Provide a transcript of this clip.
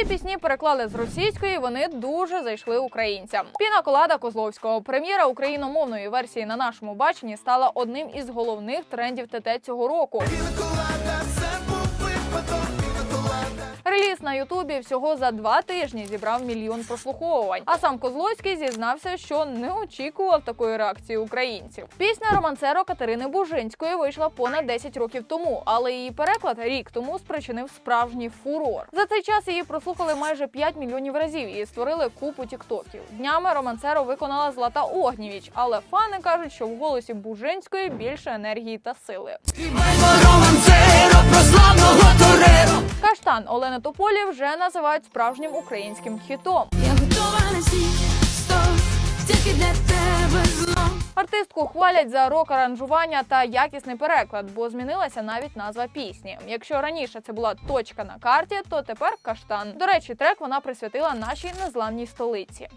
Ці пісні переклали з російської. Вони дуже зайшли українцям. Піна колада Козловського. Прем'єра україномовної версії на нашому баченні стала одним із головних трендів ТТ цього року. Реліз на Ютубі всього за два тижні зібрав мільйон прослуховувань. А сам Козловський зізнався, що не очікував такої реакції українців. Пісня романсеро Катерини Бужинської вийшла понад 10 років тому, але її переклад рік тому спричинив справжній фурор. За цей час її прослухали майже 5 мільйонів разів і створили купу тіктоків. Днями романсеро виконала Злата Огнєвіч, але фани кажуть, що в голосі Бужинської більше енергії та сили. Каштан Олени Тополі вже називають справжнім українським хітом. Я готова на всі сто, тільки для тебе знов. Артистку хвалять за рок-аранжування та якісний переклад, бо змінилася навіть назва пісні. Якщо раніше це була точка на карті, то тепер каштан. До речі, трек вона присвятила нашій незламній столиці.